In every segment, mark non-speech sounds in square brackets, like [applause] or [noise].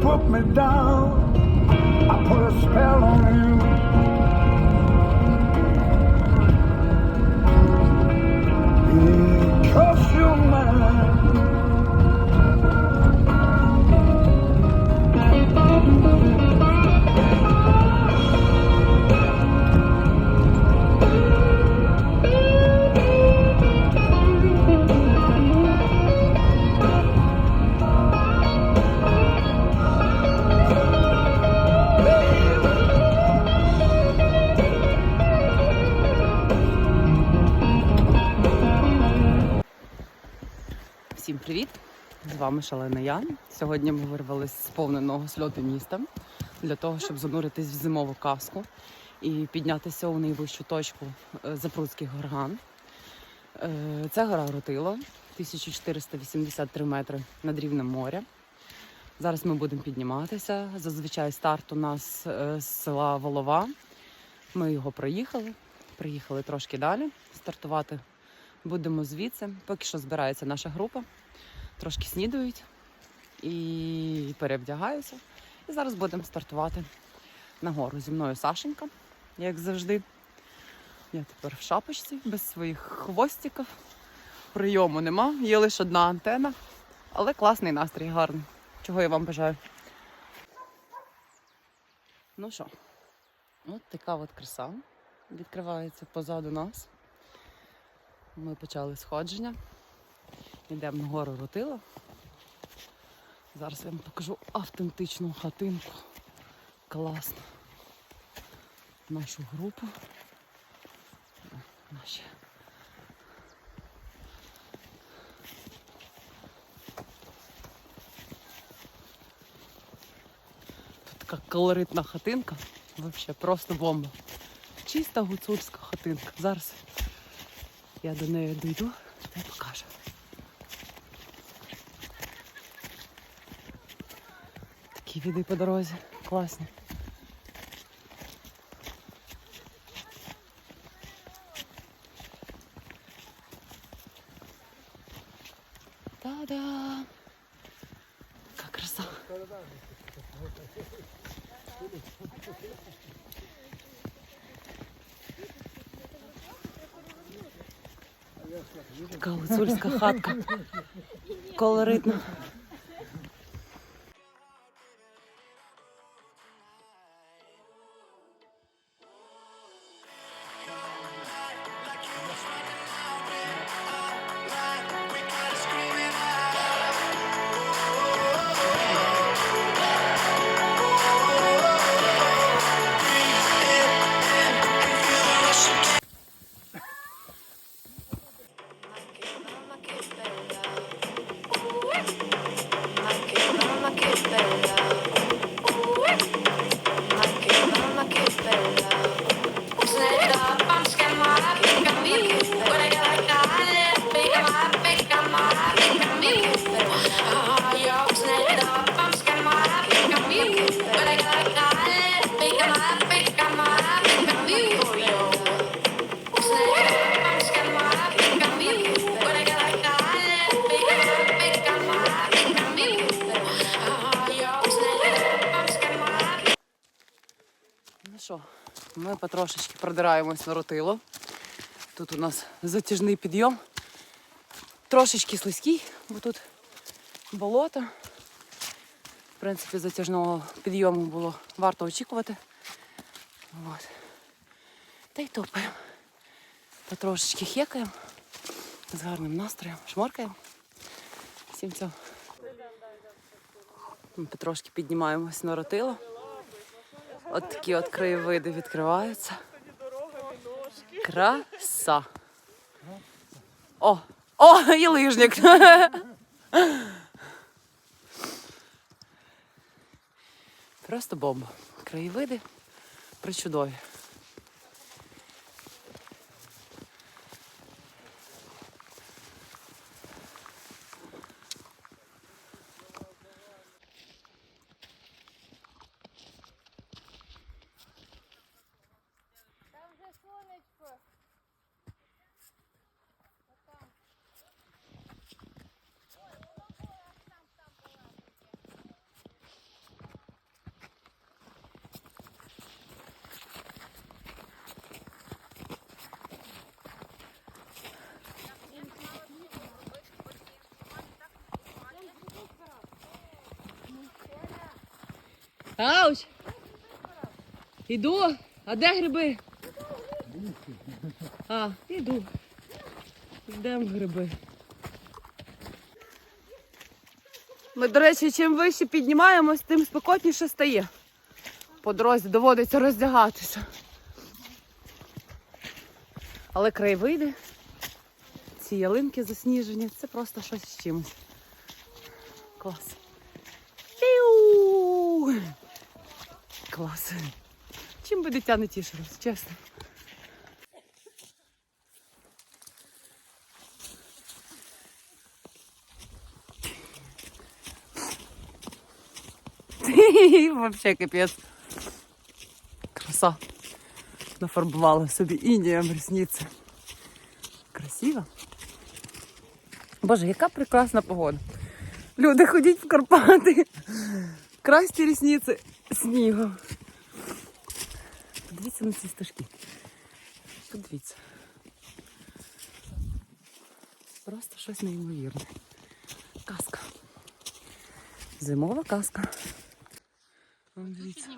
put me down. I put a spell on you. Because you're mine. Привіт! З вами Шалена Ян. Сьогодні ми вирвались з повненого сльоту міста для того, щоб зануритись в зимову казку і піднятися у найвищу точку е, горган. Е, Це гора Ротило, 1483 метри над рівнем моря. Зараз ми будемо підніматися. Зазвичай старт у нас е, з села Волова. Ми його проїхали. Приїхали трошки далі. Стартувати будемо звідси. Поки що збирається наша група. Трошки снідають і перевдягаються. І зараз будемо стартувати нагору. Зі мною Сашенька, як завжди. Я тепер в шапочці без своїх хвостиків. Прийому нема, є лише одна антена, але класний настрій, гарний. Чого я вам бажаю. Ну що, от така от краса відкривається позаду нас. Ми почали сходження. Йдемо на гору Ротила. Зараз я вам покажу автентичну хатинку. Класно. Нашу групу. Наші. Тут така колоритна хатинка. Взагалі просто бомба. Чиста гуцульська хатинка. Зараз я до неї дійду та й покажу. Такі віди по дорозі. Класні. Та-да! Яка краса! Така гуцульська хатка. Колоритна. Потрошечки продираємось на ротило. Тут у нас затяжний підйом. Трошечки слизький, бо тут болото. В принципі, затяжного підйому було варто очікувати. От. Та й топаємо. Потрошечки хекаємо. З гарним настроєм. Шморкаємо. Всім цього. Потрошки піднімаємось на ротило. От такі от краєвиди відкриваються. Краса. О! О, і лижник. Просто бомба. Краєвиди причудові. Ауч! Іду. А де гриби? А, іду. Йдемо гриби. Ми, до речі, чим вище піднімаємось, тим спекотніше стає. По дорозі доводиться роздягатися. Але краєвиди, ці ялинки засніжені, це просто щось з чимось. Клас. Клас. Чим би дитя не тішилось, чесно. [laughs] Вообще капець. Краса. Нафарбувала собі інієм ресниці. Красиво. Боже, яка прекрасна погода. Люди, ходіть в Карпати. Красті ресниці снігом. Подивіться на ці стежки. Подивіться. Просто щось неймовірне. Казка. Зимова казка. Дивіться.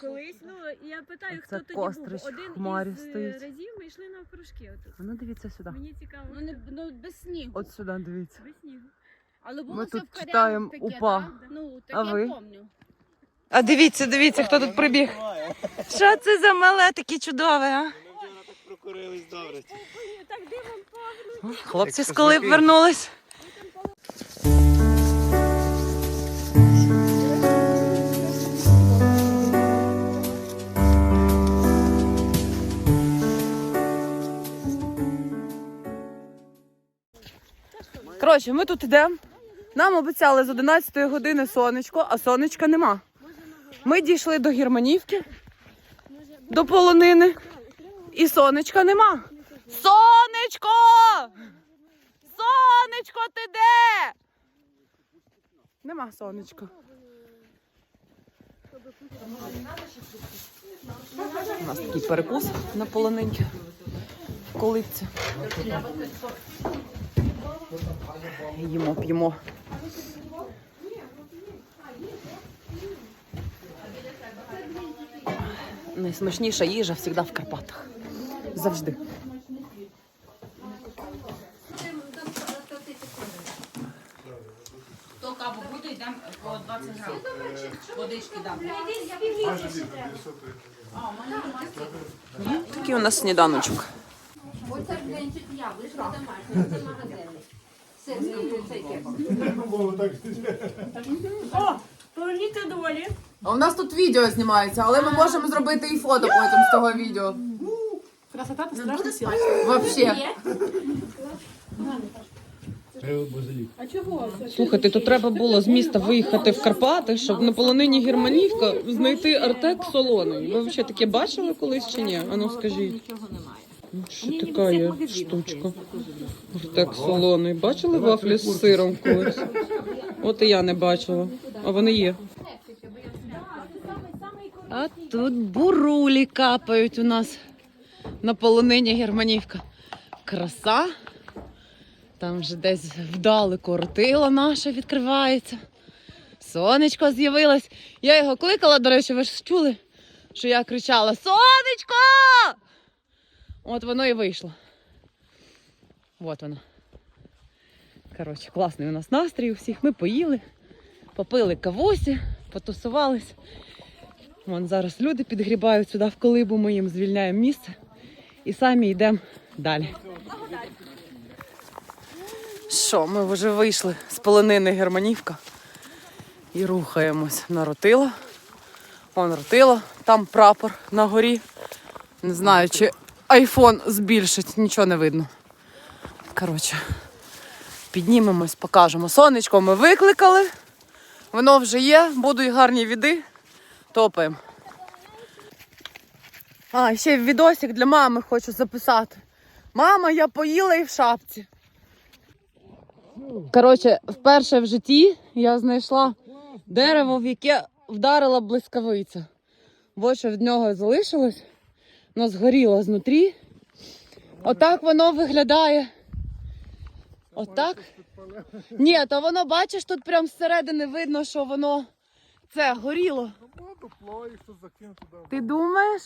Колись, ну я питаю, Оце хто тоді був. Один в хмарі із е, стоїть. разів ми йшли на кружки отут. А ну дивіться сюди. Мені цікаво. Ну, не, ну без снігу. От сюди дивіться. Без снігу. Але було ми все тут в читаємо таке, УПА. Да? Ну, так А я ви? помню. А дивіться, дивіться, хто тут прибіг. Що це за мале таке чудове, а? Прокурились добре. Так дивом Хлопці з коли вернулись. Коротше, ми тут йдемо. Нам обіцяли з 11 години сонечко, а сонечка нема. Ми дійшли до Германівки, до полонини, і сонечка нема. Сонечко! Сонечко, ти де? Нема сонечка. У нас такий перекус на полонинці колипці. Їмо, п'ємо. Найсмачніша їжа завжди в Карпатах. Завжди. Хто каву буде, йдемо по 20 грам. Водички дам. Такий у нас сніданочок. Оце блинчик яблучко домашнє, це магазини. Сирський цей кекс. Поверніться доволі. А у нас тут відео знімається, але ми можемо зробити і фото потім з того відео. Красота та страшно сіла. Вообще. Слухайте, тут треба було з міста виїхати в Карпати, щоб на полонині Германівка знайти артек солоний. Ви взагалі таке бачили колись чи ні? Ану скажіть. Ну, Що така є штучка? Артек солоний. Бачили вафлі з сиром колись? От і я не бачила. А вони є. А тут бурулі капають у нас на полонині Германівка. Краса. Там вже десь вдалеку ротила наша відкривається. Сонечко з'явилось. Я його кликала, до речі, ви ж чули, що я кричала Сонечко! От воно і вийшло. От воно. Коротше, класний у нас настрій у всіх. Ми поїли, попили кавусі, потусувались. Вон зараз люди підгрібають сюди в колибу, ми їм звільняємо місце і самі йдемо далі. Що, ми вже вийшли з полонини Германівка і рухаємось на ротило. Вон ротило, там прапор на горі. Не знаю, чи айфон збільшить, нічого не видно. Коротше, піднімемось, покажемо. Сонечко ми викликали. Воно вже є, будуть гарні віди. Топаємо. А, ще відосик для мами хочу записати. Мама, я поїла і в шапці. Коротше, вперше в житті я знайшла дерево, в яке вдарила блискавиця. Бо що від нього залишилось, воно згоріло знутрі. Отак воно виглядає. Отак. Ні, то воно, бачиш, тут прям зсередини видно, що воно Це горіло. Дупло, і що закинув туди. Ти думаєш?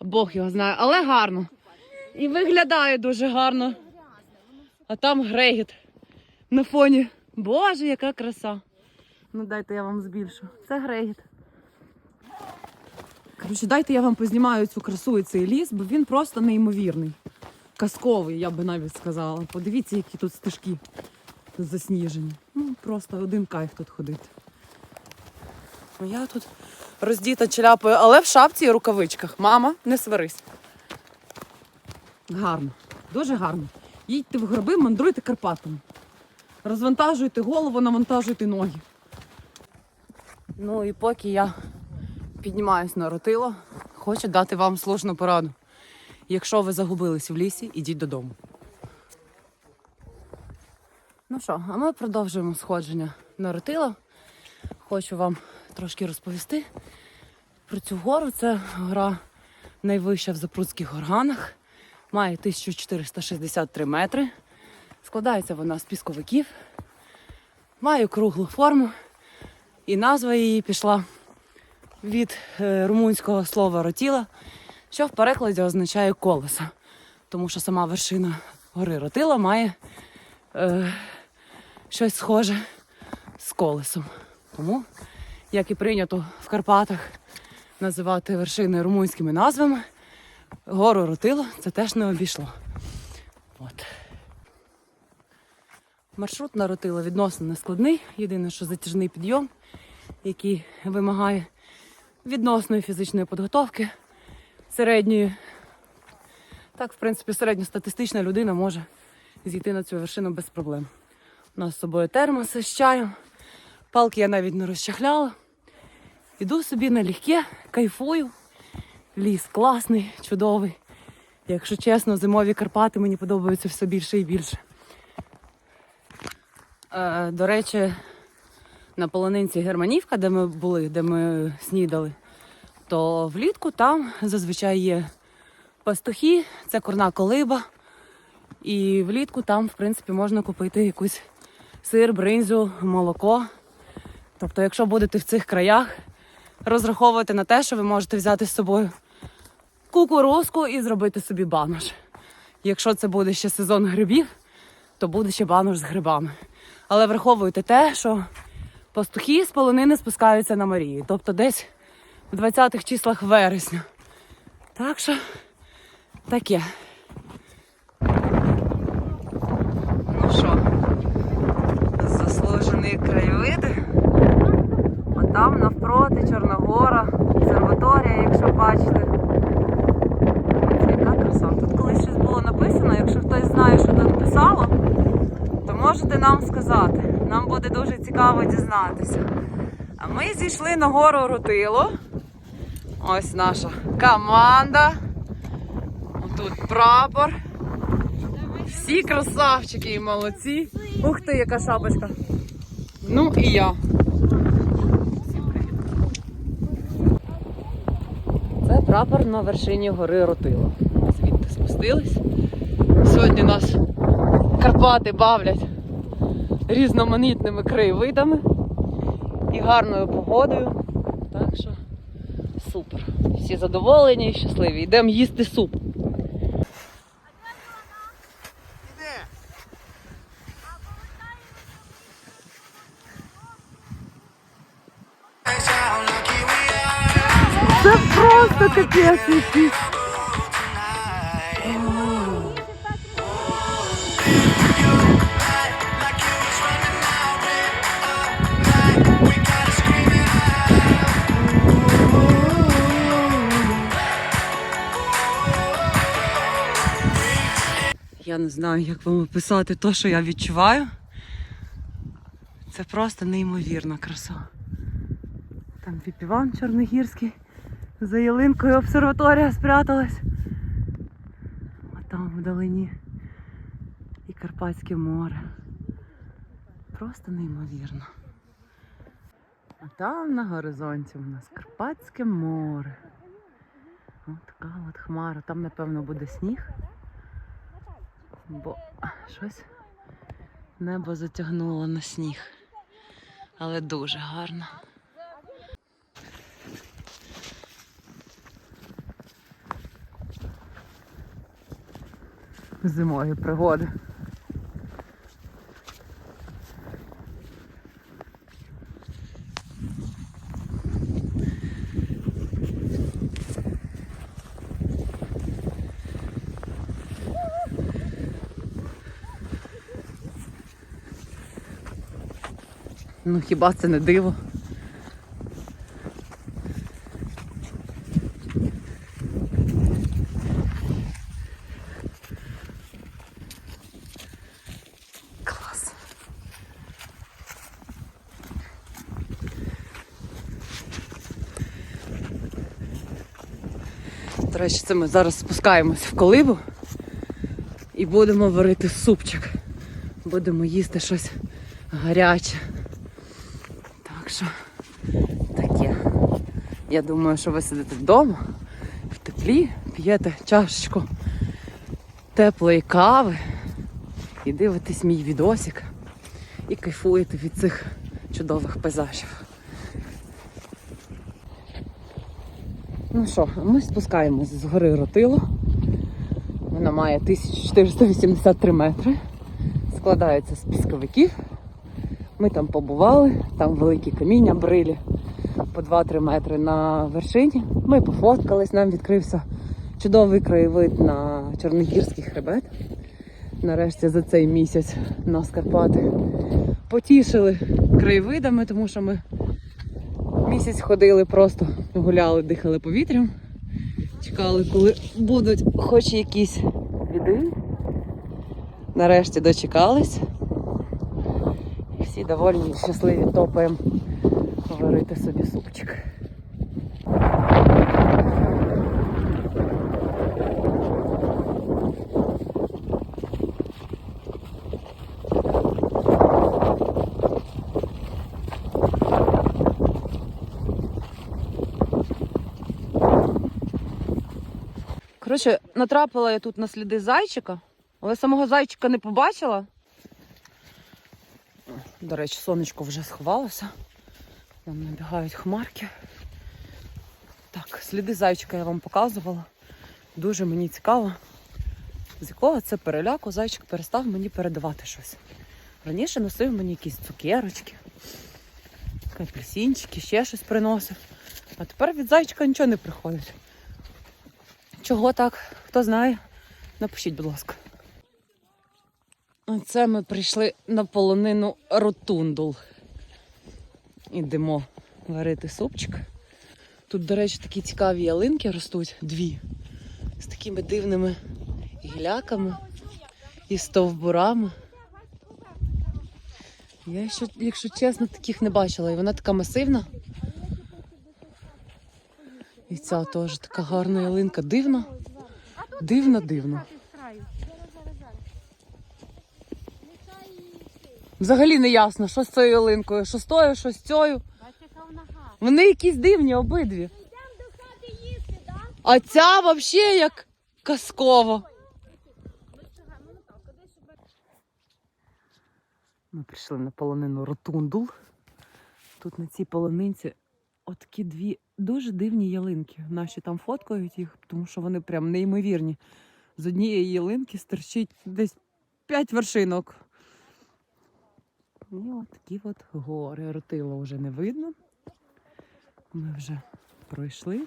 Бог його знає, але гарно. І виглядає дуже гарно. А там грегіт на фоні. Боже, яка краса. Ну дайте я вам збільшу. Це грегіт. Коротше, дайте я вам познімаю цю красу і цей ліс, бо він просто неймовірний. Казковий, я би навіть сказала. Подивіться, які тут стежки засніжені. Ну, просто один кайф тут ходити. Я тут роздіта чляпою, але в шапці і рукавичках. Мама, не сварись. Гарно, дуже гарно. Їдьте в гроби, мандруйте Карпатами. Розвантажуйте голову, навантажуйте ноги. Ну і поки я піднімаюсь на ротило, хочу дати вам слушну пораду. Якщо ви загубились в лісі, ідіть додому. Ну що, а ми продовжуємо сходження на ротило. Хочу вам трошки розповісти про цю гору. Це гора найвища в Запрудських горганах. Має 1463 метри. Складається вона з пісковиків. Має круглу форму. І назва її пішла від е, румунського слова ротіла, що в перекладі означає колесо. Тому що сама вершина гори Ротила має е, щось схоже з колесом. Тому, як і прийнято в Карпатах називати вершини румунськими назвами, гору Ротило це теж не обійшло. От. Маршрут на Ротило відносно нескладний. Єдине, що затяжний підйом, який вимагає відносної фізичної підготовки середньої. Так, в принципі, середньостатистична людина може зійти на цю вершину без проблем. У нас з собою термоси з чаєм. Палки я навіть не розчахляла. Іду собі налегке, кайфую. Ліс класний, чудовий. Якщо чесно, зимові Карпати мені подобаються все більше і більше. Е, до речі, на полонинці Германівка, де ми були, де ми снідали, то влітку там зазвичай є пастухи, це курна колиба. І влітку там, в принципі, можна купити якусь сир, бринзу, молоко. Тобто, якщо будете в цих краях, розраховувати на те, що ви можете взяти з собою кукурузку і зробити собі банош. Якщо це буде ще сезон грибів, то буде ще банош з грибами. Але враховуйте те, що пастухи з полонини спускаються на Марії, тобто десь 20-х числах вересня. Так що таке. Ну що, заслужені краєвиди. А там навпроти Чорногора, обсерваторія, якщо бачите. Яка краса. Тут колись щось було написано, якщо хтось знає, що тут писало, то можете нам сказати. Нам буде дуже цікаво дізнатися. А ми зійшли на гору Рутило. Ось наша команда. Тут прапор. Всі красавчики і молодці. Ух ти, яка шапочка. Ну і я. Це прапор на вершині гори Ротило. Ми звідти спустились. Сьогодні нас Карпати бавлять різноманітними краєвидами і гарною погодою. Так що супер. Всі задоволені і щасливі. Йдемо їсти суп. Це просто капець якийсь. Не знаю, як вам описати те, що я відчуваю. Це просто неймовірна краса. Там Піпіван Чорногірський. За ялинкою обсерваторія спряталась. А там вдалині і Карпатське море. Просто неймовірно. А там на горизонті у нас Карпатське море. Ось така от хмара. Там, напевно, буде сніг. Бо щось небо затягнуло на сніг. але дуже гарно. Зимові пригоди. Ну хіба це не диво? Клас. До речі, це ми зараз спускаємось в колибу і будемо варити супчик. Будемо їсти щось гаряче. Так що таке. Я думаю, що ви сидите вдома в теплі, п'єте чашечку теплої кави і дивитесь мій відосик і кайфуєте від цих чудових пейзажів. Ну що, ми спускаємось з гори Ротило. Вона має 1483 метри. Складається з пісковиків. Ми там побували, там великі каміння брилі по 2-3 метри на вершині. Ми пофоткались, нам відкрився чудовий краєвид на Чорногірський хребет. Нарешті за цей місяць нас Карпати потішили краєвидами, тому що ми місяць ходили, просто гуляли, дихали повітрям. Чекали, коли будуть хоч якісь віди. Нарешті дочекались. Всі довольні щасливі топаємо варити собі супчик. Коротше, натрапила я тут на сліди зайчика, але самого зайчика не побачила. До речі, сонечко вже сховалося. Там набігають хмарки. Так, сліди зайчика я вам показувала. Дуже мені цікаво, з якого це переляку зайчик перестав мені передавати щось. Раніше носив мені якісь цукерочки, апельсинчики, ще щось приносив. А тепер від зайчика нічого не приходить. Чого так? Хто знає? Напишіть, будь ласка. Оце ми прийшли на полонину ротундул. Ідемо варити супчик. Тут, до речі, такі цікаві ялинки ростуть дві. З такими дивними гіляками і стовбурами. Я ще, якщо чесно, таких не бачила. І вона така масивна. І ця теж така гарна ялинка. Дивна. Дивна, дивна. Взагалі не ясно, що з цією ялинкою, що з тою, що з цією. Вони якісь дивні обидві. А ця взагалі як казково. Ми прийшли на полонину Ротундул. Тут на цій полонинці отакі дві дуже дивні ялинки. Наші там фоткають їх, тому що вони прям неймовірні. З однієї ялинки стерчить десь п'ять вершинок. От такі от гори. Ротила вже не видно. Ми вже пройшли.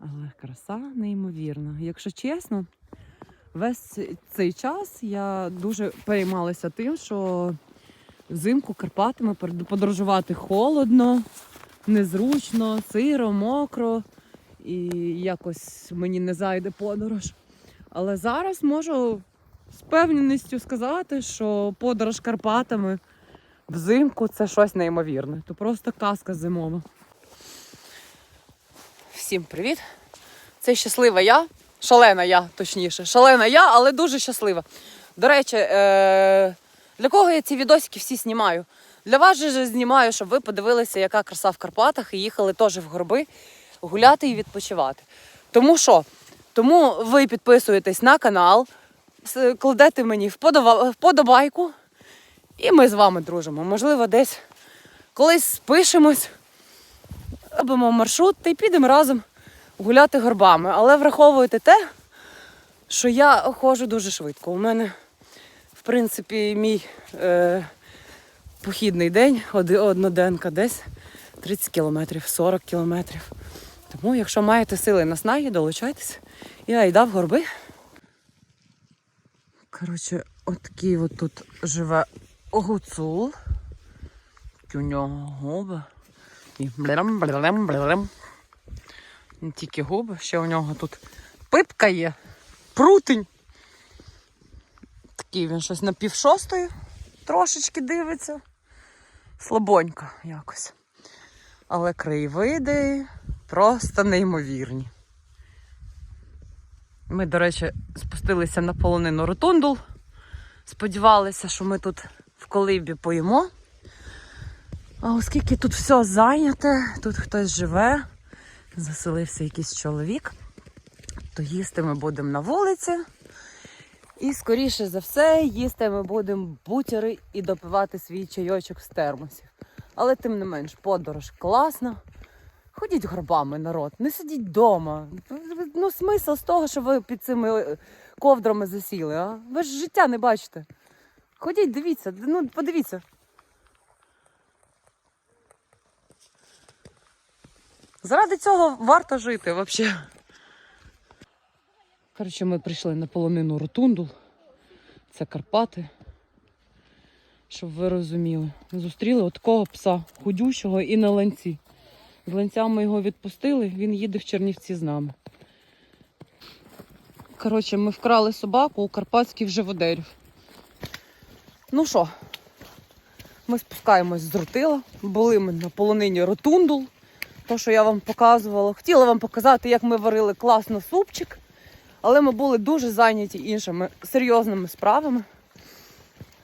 Але краса неймовірна. Якщо чесно, весь цей час я дуже переймалася тим, що взимку Карпатами подорожувати холодно, незручно, сиро, мокро і якось мені не зайде подорож. Але зараз можу з певністю сказати, що подорож Карпатами взимку це щось неймовірне. То просто казка зимова. Всім привіт! Це щаслива я, шалена я, точніше. Шалена я, але дуже щаслива. До речі, е- для кого я ці відосики всі знімаю? Для вас же знімаю, щоб ви подивилися, яка краса в Карпатах, і їхали теж в горби гуляти і відпочивати. Тому що? Тому ви підписуєтесь на канал, кладете мені вподобайку, і ми з вами дружимо. Можливо, десь колись спишемось, робимо маршрут й підемо разом гуляти горбами. Але враховуйте те, що я ходжу дуже швидко. У мене, в принципі, мій е, похідний день, одноденка десь 30 кілометрів, 40 кілометрів. Тому, якщо маєте сили на снаги, долучайтесь. І айда в горби. Коротше, от такий от тут живе гуцул. У нього губи. І блерем, блерем, блерем. Не тільки губи, ще у нього тут пипка є, прутень. Такий він щось на пів шостої трошечки дивиться. Слабонько якось. Але краєвиди просто неймовірні. Ми, до речі, спустилися на полонину Ротундул. Сподівалися, що ми тут в колибі поїмо. А оскільки тут все зайняте, тут хтось живе, заселився якийсь чоловік, то їсти ми будемо на вулиці. І, скоріше за все, їсти ми будемо бутери і допивати свій чайочок з термосів. Але тим не менш, подорож класна. Ходіть горбами, народ, не сидіть вдома. Ну, смисл з того, що ви під цими ковдрами засіли, а? Ви ж життя не бачите. Ходіть, дивіться, ну подивіться. Заради цього варто жити взагалі. Коротше, ми прийшли на полонину Ротундул. Це Карпати. Щоб ви розуміли. Зустріли от такого пса худющого і на ланці. З ланця ми його відпустили, він їде в Чернівці з нами. Коротше, ми вкрали собаку у карпатських живодерів. Ну що, ми спускаємось з рутила. Були ми на полонині Ротундул. То, що я вам показувала. Хотіла вам показати, як ми варили класно супчик. Але ми були дуже зайняті іншими серйозними справами.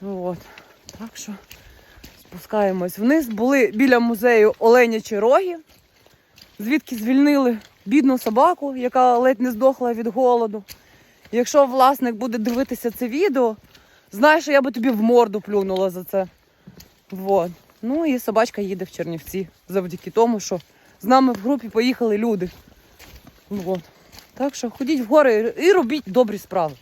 От. Так що спускаємось вниз. Були біля музею Оленячі роги, звідки звільнили бідну собаку, яка ледь не здохла від голоду. Якщо власник буде дивитися це відео, знаєш, що я би тобі в морду плюнула за це. Вот. Ну і собачка їде в Чернівці завдяки тому, що з нами в групі поїхали люди. Вот. Так що ходіть в гори і робіть добрі справи.